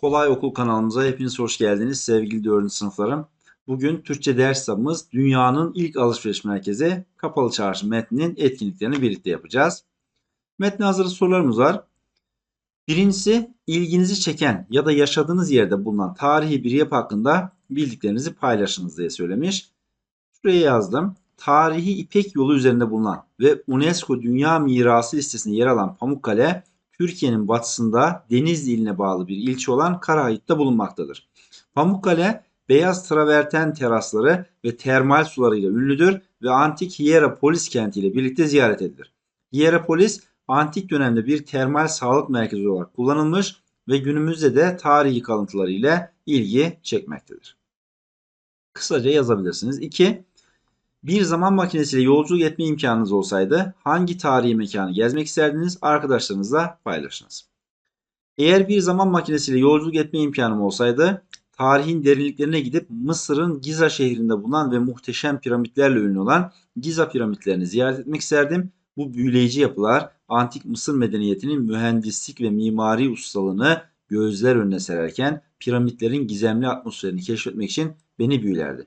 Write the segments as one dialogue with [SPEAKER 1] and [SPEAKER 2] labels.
[SPEAKER 1] Kolay Okul kanalımıza hepiniz hoş geldiniz sevgili 4. sınıflarım. Bugün Türkçe ders kitabımız Dünyanın ilk alışveriş merkezi Kapalı Çarşı metninin etkinliklerini birlikte yapacağız. Metne hazır sorularımız var. Birincisi ilginizi çeken ya da yaşadığınız yerde bulunan tarihi bir yapı hakkında bildiklerinizi paylaşınız diye söylemiş. Şuraya yazdım. Tarihi İpek yolu üzerinde bulunan ve UNESCO Dünya Mirası listesinde yer alan Pamukkale, Türkiye'nin batısında Denizli iline bağlı bir ilçe olan Karahayıt'ta bulunmaktadır. Pamukkale, beyaz traverten terasları ve termal sularıyla ünlüdür ve antik Hierapolis kentiyle birlikte ziyaret edilir. Hierapolis, antik dönemde bir termal sağlık merkezi olarak kullanılmış ve günümüzde de tarihi kalıntıları ile ilgi çekmektedir. Kısaca yazabilirsiniz. 2. Bir zaman makinesiyle yolculuk etme imkanınız olsaydı hangi tarihi mekanı gezmek isterdiniz arkadaşlarınızla paylaşınız. Eğer bir zaman makinesiyle yolculuk etme imkanım olsaydı tarihin derinliklerine gidip Mısır'ın Giza şehrinde bulunan ve muhteşem piramitlerle ünlü olan Giza piramitlerini ziyaret etmek isterdim. Bu büyüleyici yapılar antik Mısır medeniyetinin mühendislik ve mimari ustalığını gözler önüne sererken piramitlerin gizemli atmosferini keşfetmek için beni büyülerdi.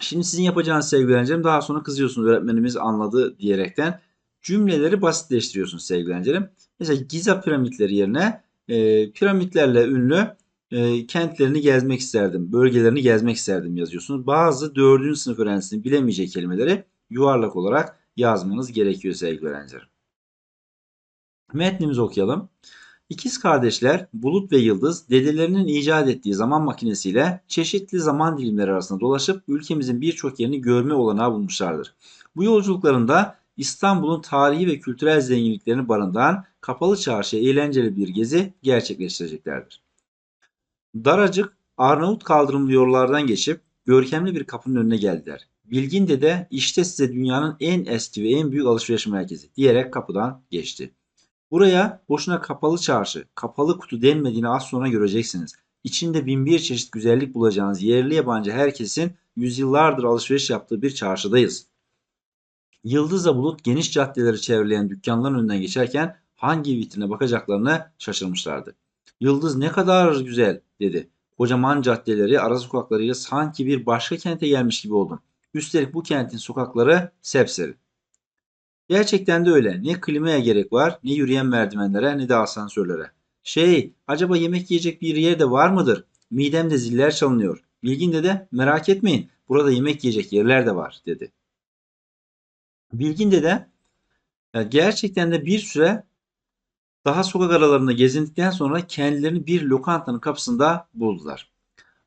[SPEAKER 1] Şimdi sizin yapacağınız sevgili öğrencilerim daha sonra kızıyorsunuz öğretmenimiz anladı diyerekten cümleleri basitleştiriyorsunuz sevgili öğrencilerim. Mesela Giza piramitleri yerine e, piramitlerle ünlü e, kentlerini gezmek isterdim, bölgelerini gezmek isterdim yazıyorsunuz. Bazı 4. sınıf öğrencisinin bilemeyeceği kelimeleri yuvarlak olarak yazmanız gerekiyor sevgili öğrencilerim. Metnimizi okuyalım. İkiz kardeşler Bulut ve Yıldız dedelerinin icat ettiği zaman makinesiyle çeşitli zaman dilimleri arasında dolaşıp ülkemizin birçok yerini görme olanağı bulmuşlardır. Bu yolculuklarında İstanbul'un tarihi ve kültürel zenginliklerini barındıran kapalı çarşıya eğlenceli bir gezi gerçekleştireceklerdir. Daracık Arnavut kaldırımlı yollardan geçip görkemli bir kapının önüne geldiler. Bilgin dede işte size dünyanın en eski ve en büyük alışveriş merkezi diyerek kapıdan geçti. Buraya boşuna kapalı çarşı, kapalı kutu denmediğini az sonra göreceksiniz. İçinde bin bir çeşit güzellik bulacağınız yerli yabancı herkesin yüzyıllardır alışveriş yaptığı bir çarşıdayız. Yıldızla bulut geniş caddeleri çevreleyen dükkanların önünden geçerken hangi vitrine bakacaklarını şaşırmışlardı. Yıldız ne kadar güzel dedi. Kocaman caddeleri, ara sokaklarıyla sanki bir başka kente gelmiş gibi oldum. Üstelik bu kentin sokakları sepseri. Gerçekten de öyle. Ne klimaya gerek var, ne yürüyen merdivenlere, ne de asansörlere. Şey, acaba yemek yiyecek bir yer de var mıdır? Midemde ziller çalınıyor. Bilgin de merak etmeyin, burada yemek yiyecek yerler de var dedi. Bilgin de gerçekten de bir süre daha sokak aralarında gezindikten sonra kendilerini bir lokantanın kapısında buldular.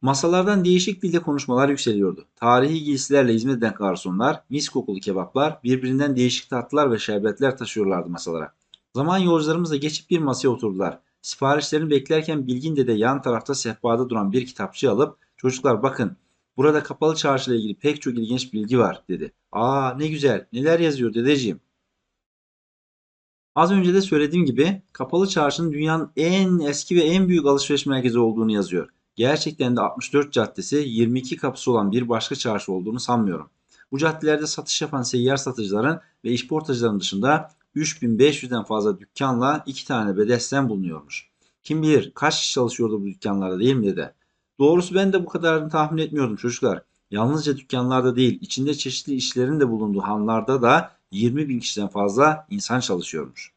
[SPEAKER 1] Masalardan değişik dilde konuşmalar yükseliyordu. Tarihi giysilerle hizmet eden garsonlar, mis kokulu kebaplar, birbirinden değişik tatlılar ve şerbetler taşıyorlardı masalara. Zaman yolcularımız da geçip bir masaya oturdular. Siparişlerini beklerken Bilgin de yan tarafta sehpada duran bir kitapçı alıp çocuklar bakın burada kapalı çarşı ile ilgili pek çok ilginç bilgi var dedi. Aa ne güzel neler yazıyor dedeciğim. Az önce de söylediğim gibi kapalı çarşının dünyanın en eski ve en büyük alışveriş merkezi olduğunu yazıyor. Gerçekten de 64 caddesi 22 kapısı olan bir başka çarşı olduğunu sanmıyorum. Bu caddelerde satış yapan seyyar satıcıların ve işportacıların dışında 3500'den fazla dükkanla 2 tane bedesten bulunuyormuş. Kim bilir kaç kişi çalışıyordu bu dükkanlarda değil mi dede? Doğrusu ben de bu kadarını tahmin etmiyordum çocuklar. Yalnızca dükkanlarda değil, içinde çeşitli işlerin de bulunduğu hanlarda da 20 bin kişiden fazla insan çalışıyormuş.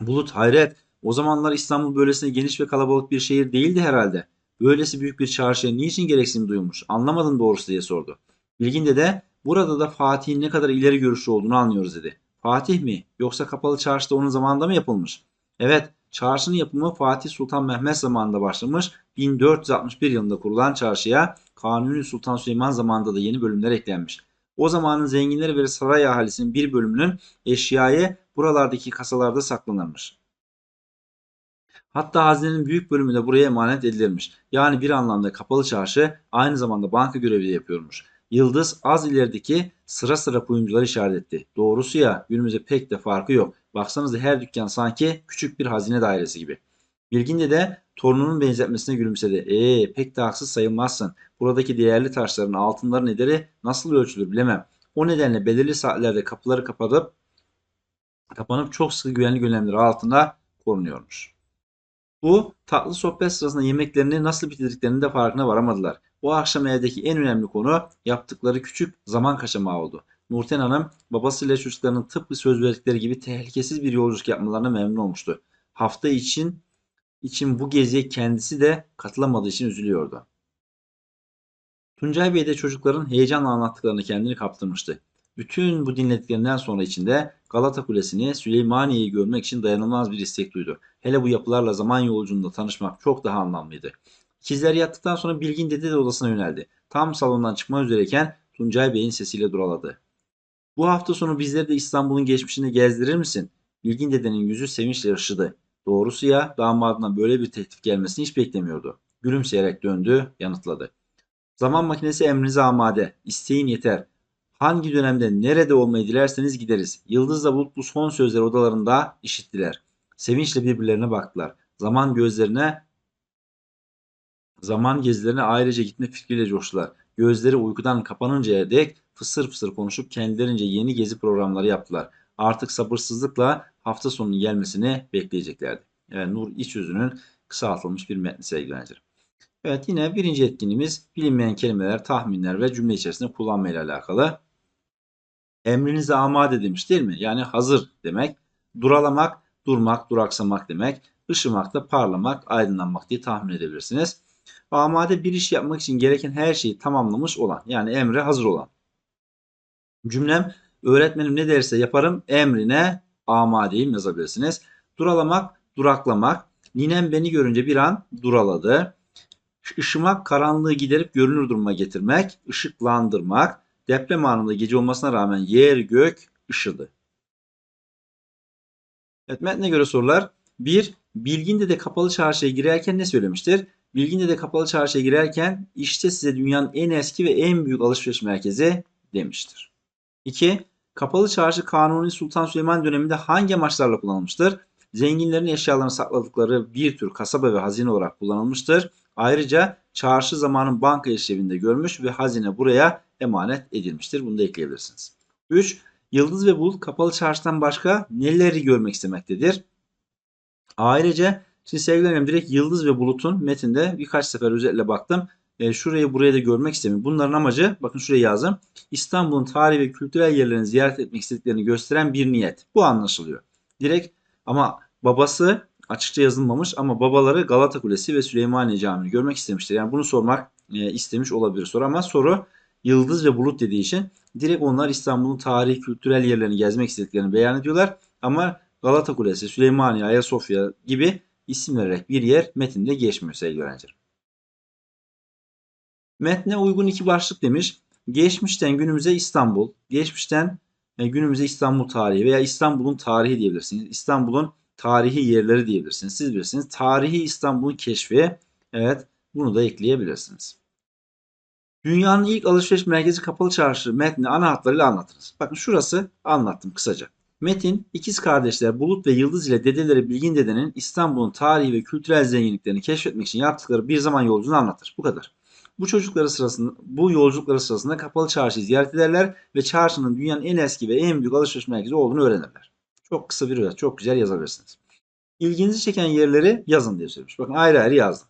[SPEAKER 1] Bulut hayret o zamanlar İstanbul böylesine geniş ve kalabalık bir şehir değildi herhalde. Böylesi büyük bir çarşıya niçin gereksinim duymuş anlamadım doğrusu diye sordu. Bilgin de burada da Fatih'in ne kadar ileri görüşlü olduğunu anlıyoruz dedi. Fatih mi yoksa kapalı çarşıda onun zamanında mı yapılmış? Evet çarşının yapımı Fatih Sultan Mehmet zamanında başlamış 1461 yılında kurulan çarşıya Kanuni Sultan Süleyman zamanında da yeni bölümler eklenmiş. O zamanın zenginleri ve saray ahalisinin bir bölümünün eşyayı buralardaki kasalarda saklanırmış. Hatta hazinenin büyük bölümü de buraya emanet edilirmiş. Yani bir anlamda kapalı çarşı aynı zamanda banka görevi de yapıyormuş. Yıldız az ilerideki sıra sıra kuyumcuları işaret etti. Doğrusu ya günümüzde pek de farkı yok. Baksanıza her dükkan sanki küçük bir hazine dairesi gibi. Bilginde de torununun benzetmesine gülümsedi. Eee pek de haksız sayılmazsın. Buradaki değerli taşların altınların ederi nasıl ölçülür bilemem. O nedenle belirli saatlerde kapıları kapatıp kapanıp çok sıkı güvenlik önlemleri altında korunuyormuş. Bu tatlı sohbet sırasında yemeklerini nasıl bitirdiklerinin de farkına varamadılar. O akşam evdeki en önemli konu yaptıkları küçük zaman kaçamağı oldu. Nurten Hanım babasıyla çocuklarının tıpkı söz verdikleri gibi tehlikesiz bir yolculuk yapmalarına memnun olmuştu. Hafta için için bu geziye kendisi de katılamadığı için üzülüyordu. Tuncay Bey de çocukların heyecanla anlattıklarını kendini kaptırmıştı. Bütün bu dinlediklerinden sonra içinde Galata Kulesi'ni, Süleymaniye'yi görmek için dayanılmaz bir istek duydu. Hele bu yapılarla zaman yolculuğunda tanışmak çok daha anlamlıydı. İkizler yattıktan sonra Bilgin dede de odasına yöneldi. Tam salondan çıkma üzereyken Tuncay Bey'in sesiyle duraladı. Bu hafta sonu bizleri de İstanbul'un geçmişini gezdirir misin? Bilgin dedenin yüzü sevinçle ışıdı. Doğrusu ya damadına böyle bir teklif gelmesini hiç beklemiyordu. Gülümseyerek döndü, yanıtladı. Zaman makinesi emrinize amade. İsteğin yeter. Hangi dönemde nerede olmayı dilerseniz gideriz. Yıldızla Bulut bu son sözleri odalarında işittiler. Sevinçle birbirlerine baktılar. Zaman gözlerine zaman gezilerine ayrıca gitme fikriyle coştular. Gözleri uykudan kapanıncaya dek fısır fısır konuşup kendilerince yeni gezi programları yaptılar. Artık sabırsızlıkla hafta sonunun gelmesini bekleyeceklerdi. Evet, Nur İçözü'nün kısaltılmış bir metni sevgili. Evet yine birinci etkinliğimiz bilinmeyen kelimeler, tahminler ve cümle içerisinde kullanma ile alakalı. Emrinize amade demiş değil mi? Yani hazır demek. Duralamak, durmak, duraksamak demek. Işımak da parlamak, aydınlanmak diye tahmin edebilirsiniz. Amade bir iş yapmak için gereken her şeyi tamamlamış olan yani emre hazır olan. Cümlem öğretmenim ne derse yaparım emrine amadeyim yazabilirsiniz. Duralamak, duraklamak. Ninem beni görünce bir an duraladı. Işımak karanlığı giderip görünür duruma getirmek, ışıklandırmak, deprem anında gece olmasına rağmen yer gök ışıdı. Evet metne göre sorular. 1. Bilgin de kapalı çarşıya girerken ne söylemiştir? Bilgin de kapalı çarşıya girerken işte size dünyanın en eski ve en büyük alışveriş merkezi demiştir. 2. Kapalı çarşı Kanuni Sultan Süleyman döneminde hangi amaçlarla kullanılmıştır? Zenginlerin eşyalarını sakladıkları bir tür kasaba ve hazine olarak kullanılmıştır. Ayrıca çarşı zamanın banka işlevinde görmüş ve hazine buraya emanet edilmiştir. Bunu da ekleyebilirsiniz. 3. Yıldız ve Bulut kapalı çarşıdan başka neleri görmek istemektedir? Ayrıca şimdi sevgili direkt Yıldız ve Bulut'un metinde birkaç sefer özellikle baktım. E, şurayı buraya da görmek istemiyorum. Bunların amacı bakın şuraya yazdım. İstanbul'un tarihi ve kültürel yerlerini ziyaret etmek istediklerini gösteren bir niyet. Bu anlaşılıyor. Direkt ama babası açıkça yazılmamış ama babaları Galata Kulesi ve Süleymaniye Camii'ni görmek istemiştir. Yani bunu sormak e, istemiş olabilir soru ama soru yıldız ve bulut dediği için direkt onlar İstanbul'un tarihi kültürel yerlerini gezmek istediklerini beyan ediyorlar. Ama Galata Kulesi, Süleymaniye, Ayasofya gibi isim vererek bir yer metinde geçmiyor sevgili öğrenciler. Metne uygun iki başlık demiş. Geçmişten günümüze İstanbul, geçmişten e, günümüze İstanbul tarihi veya İstanbul'un tarihi diyebilirsiniz. İstanbul'un tarihi yerleri diyebilirsiniz. Siz bilirsiniz. Tarihi İstanbul'un keşfi. Evet bunu da ekleyebilirsiniz. Dünyanın ilk alışveriş merkezi kapalı çarşı metni ana hatlarıyla anlatırız. Bakın şurası anlattım kısaca. Metin ikiz kardeşler Bulut ve Yıldız ile dedeleri Bilgin dedenin İstanbul'un tarihi ve kültürel zenginliklerini keşfetmek için yaptıkları bir zaman yolculuğunu anlatır. Bu kadar. Bu çocukları sırasında bu yolculukları sırasında kapalı çarşıyı ziyaret ederler ve çarşının dünyanın en eski ve en büyük alışveriş merkezi olduğunu öğrenirler. Çok kısa bir özet, çok güzel yazabilirsiniz. İlginizi çeken yerleri yazın diye söylemiş. Bakın ayrı ayrı yazdım.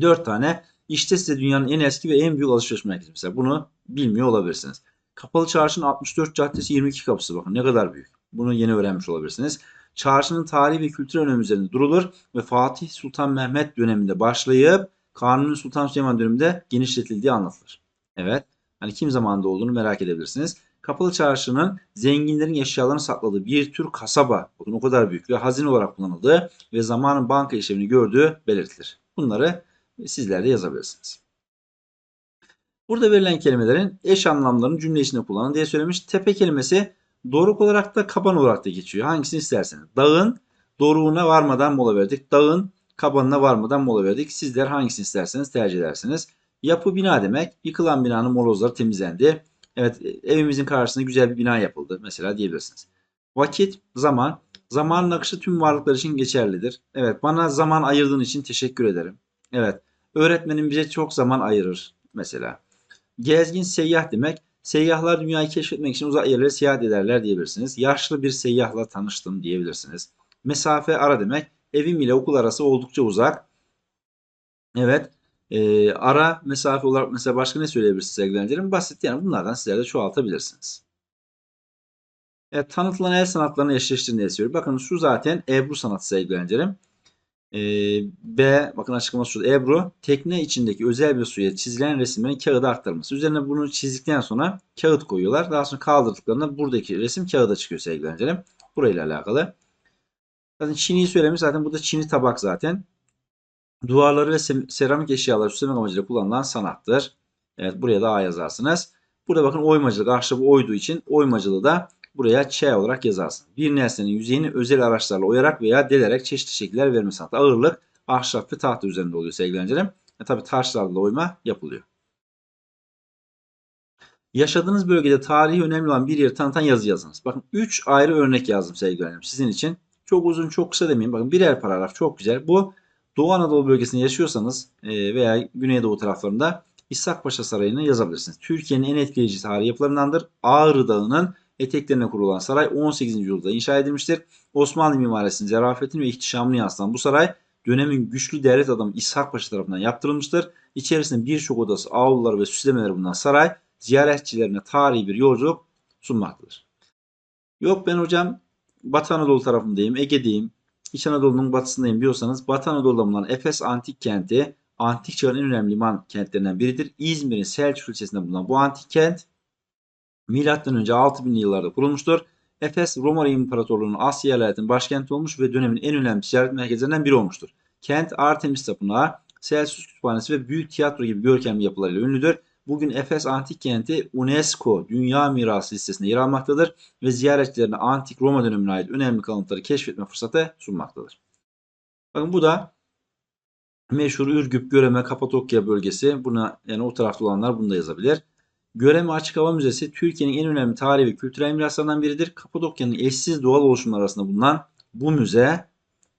[SPEAKER 1] Dört tane işte size dünyanın en eski ve en büyük alışveriş merkezi mesela. Bunu bilmiyor olabilirsiniz. Kapalı çarşının 64 caddesi 22 kapısı bakın ne kadar büyük. Bunu yeni öğrenmiş olabilirsiniz. Çarşının tarihi ve kültürel önemi üzerinde durulur ve Fatih Sultan Mehmet döneminde başlayıp Kanuni Sultan Süleyman döneminde genişletildiği anlatılır. Evet. Hani kim zamanında olduğunu merak edebilirsiniz. Kapalı çarşının zenginlerin eşyalarını sakladığı bir tür kasaba, o kadar büyük ve hazine olarak kullanıldığı ve zamanın banka işlemini gördüğü belirtilir. Bunları sizler de yazabilirsiniz. Burada verilen kelimelerin eş anlamlarını cümle içinde kullanın diye söylemiş. Tepe kelimesi doruk olarak da kaban olarak da geçiyor. Hangisini isterseniz. Dağın doruğuna varmadan mola verdik. Dağın kabanına varmadan mola verdik. Sizler hangisini isterseniz tercih edersiniz. Yapı bina demek. Yıkılan binanın molozları temizlendi. Evet evimizin karşısında güzel bir bina yapıldı mesela diyebilirsiniz. Vakit, zaman. Zamanın akışı tüm varlıklar için geçerlidir. Evet bana zaman ayırdığın için teşekkür ederim. Evet öğretmenim bize çok zaman ayırır mesela. Gezgin seyyah demek. Seyyahlar dünyayı keşfetmek için uzak yerlere seyahat ederler diyebilirsiniz. Yaşlı bir seyyahla tanıştım diyebilirsiniz. Mesafe ara demek. Evim ile okul arası oldukça uzak. Evet. Ee, ara mesafe olarak mesela başka ne söyleyebilirsiniz sevgili öğrencilerim? Basit yani bunlardan sizler de çoğaltabilirsiniz. Evet, tanıtılan el sanatlarını eşleştirin diye söylüyor. Bakın şu zaten Ebru sanatı sevgili öğrencilerim. Ee, B bakın açıklaması şu. Ebru tekne içindeki özel bir suya çizilen resimlerin kağıda aktarılması. Üzerine bunu çizdikten sonra kağıt koyuyorlar. Daha sonra kaldırdıklarında buradaki resim kağıda çıkıyor sevgili öğrencilerim. Burayla alakalı. Zaten çiniyi söylemiş. Zaten burada çini tabak zaten. Duvarları ve seramik eşyaları süslemek amacıyla kullanılan sanattır. Evet buraya da A yazarsınız. Burada bakın oymacılık. Ahşabı oyduğu için oymacılığı da buraya Ç olarak yazarsın. Bir nesnenin yüzeyini özel araçlarla oyarak veya delerek çeşitli şekiller verme sanatı. Ağırlık ahşap ve tahta üzerinde oluyor sevgili öğrencilerim. E, tabi taşlarla oyma yapılıyor. Yaşadığınız bölgede tarihi önemli olan bir yeri tanıtan yazı yazınız. Bakın 3 ayrı örnek yazdım sevgili öğrencim sizin için. Çok uzun çok kısa demeyeyim. Bakın birer paragraf çok güzel. Bu Doğu Anadolu bölgesinde yaşıyorsanız e, veya Güneydoğu taraflarında İshak Paşa Sarayı'nı yazabilirsiniz. Türkiye'nin en etkileyici tarihi yapılarındandır. Ağrı Dağı'nın eteklerine kurulan saray 18. yüzyılda inşa edilmiştir. Osmanlı mimarisinin zarafetini ve ihtişamını yansıtan bu saray dönemin güçlü devlet adamı İshak Paşa tarafından yaptırılmıştır. İçerisinde birçok odası, avluları ve süslemeleri bulunan saray ziyaretçilerine tarihi bir yolculuk sunmaktadır. Yok ben hocam Batı Anadolu tarafındayım, Ege'deyim, İç Anadolu'nun batısındayım diyorsanız Batı Anadolu'da bulunan Efes Antik Kenti antik çağın en önemli liman kentlerinden biridir. İzmir'in Selçuk ilçesinde bulunan bu antik kent Milattan önce 6000'li yıllarda kurulmuştur. Efes Roma İmparatorluğu'nun Asya eyaletinin başkenti olmuş ve dönemin en önemli ticaret merkezlerinden biri olmuştur. Kent Artemis Tapınağı, Celsus Kütüphanesi ve Büyük Tiyatro gibi görkemli yapılarıyla ünlüdür. Bugün Efes Antik Kenti UNESCO Dünya Mirası listesinde yer almaktadır ve ziyaretçilerine antik Roma dönemine ait önemli kalıntıları keşfetme fırsatı sunmaktadır. Bakın bu da meşhur Ürgüp, Göreme, Kapadokya bölgesi. Buna yani o tarafta olanlar bunu da yazabilir. Göreme Açık Hava Müzesi Türkiye'nin en önemli tarihi ve kültürel miraslarından biridir. Kapadokya'nın eşsiz doğal oluşumlar arasında bulunan bu müze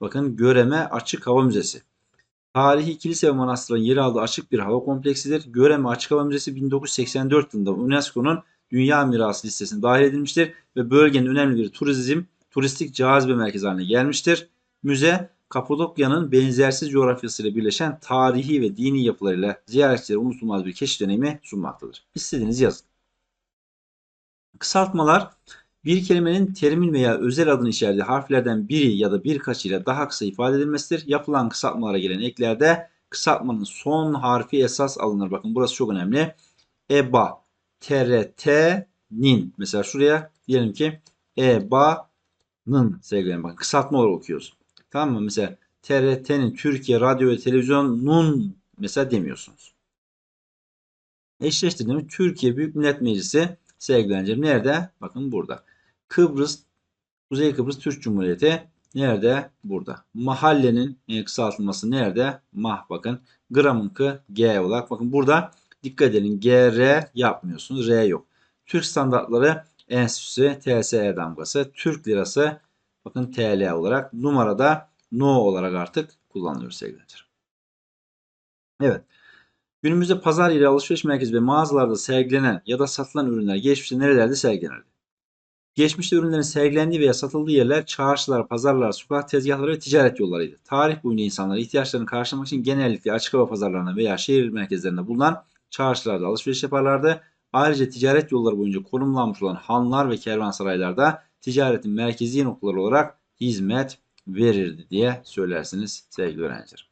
[SPEAKER 1] bakın Göreme Açık Hava Müzesi. Tarihi kilise ve manastırın yer aldığı açık bir hava kompleksidir. Göreme Açık Hava Müzesi 1984 yılında UNESCO'nun Dünya Mirası listesine dahil edilmiştir ve bölgenin önemli bir turizm, turistik cazibe merkezi haline gelmiştir. Müze Kapadokya'nın benzersiz coğrafyasıyla birleşen tarihi ve dini yapılarıyla ziyaretçilere unutulmaz bir keşif deneyimi sunmaktadır. İstediğiniz yazın. Kısaltmalar bir kelimenin terimin veya özel adını içerdiği harflerden biri ya da birkaç ile daha kısa ifade edilmesidir. Yapılan kısaltmalara gelen eklerde kısaltmanın son harfi esas alınır. Bakın burası çok önemli. EBA, TRT, NIN. Mesela şuraya diyelim ki EBA'nın sevgilerim bakın kısaltma olarak okuyoruz. Tamam mı? Mesela TRT'nin Türkiye Radyo ve Televizyon'un mesela demiyorsunuz. Eşleştirdiğimiz Türkiye Büyük Millet Meclisi sevgili nerede? Bakın burada. Kıbrıs, Kuzey Kıbrıs Türk Cumhuriyeti nerede? Burada. Mahallenin kısaltılması nerede? Mah bakın. Gramın kı G olarak. Bakın burada dikkat edin. GR yapmıyorsunuz. R yok. Türk Standartları Enstitüsü TSE damgası. Türk Lirası Bakın TL olarak numarada no olarak artık kullanılıyor sevgili Evet. Günümüzde pazar yeri alışveriş merkezi ve mağazalarda sergilenen ya da satılan ürünler geçmişte nerelerde sergilenirdi? Geçmişte ürünlerin sergilendiği veya satıldığı yerler çarşılar, pazarlar, sokak tezgahları ve ticaret yollarıydı. Tarih boyunca insanlar ihtiyaçlarını karşılamak için genellikle açık hava pazarlarına veya şehir merkezlerinde bulunan çarşılarda alışveriş yaparlardı. Ayrıca ticaret yolları boyunca konumlanmış olan hanlar ve kervansaraylarda ticaretin merkezi noktaları olarak hizmet verirdi diye söylersiniz sevgili öğrenciler.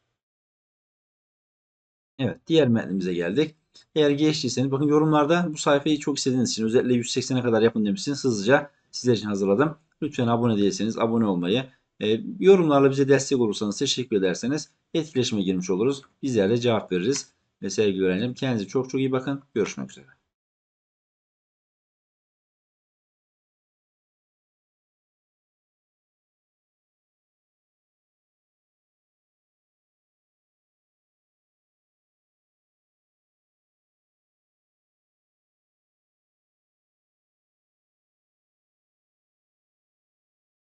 [SPEAKER 1] Evet diğer metnimize geldik. Eğer geçtiyseniz bakın yorumlarda bu sayfayı çok istediğiniz için özellikle 180'e kadar yapın demişsiniz. Hızlıca sizler için hazırladım. Lütfen abone değilseniz abone olmayı, e, yorumlarla bize destek olursanız teşekkür ederseniz etkileşime girmiş oluruz. Bizler de cevap veririz. Ve sevgili öğrencim kendinize çok çok iyi bakın. Görüşmek üzere.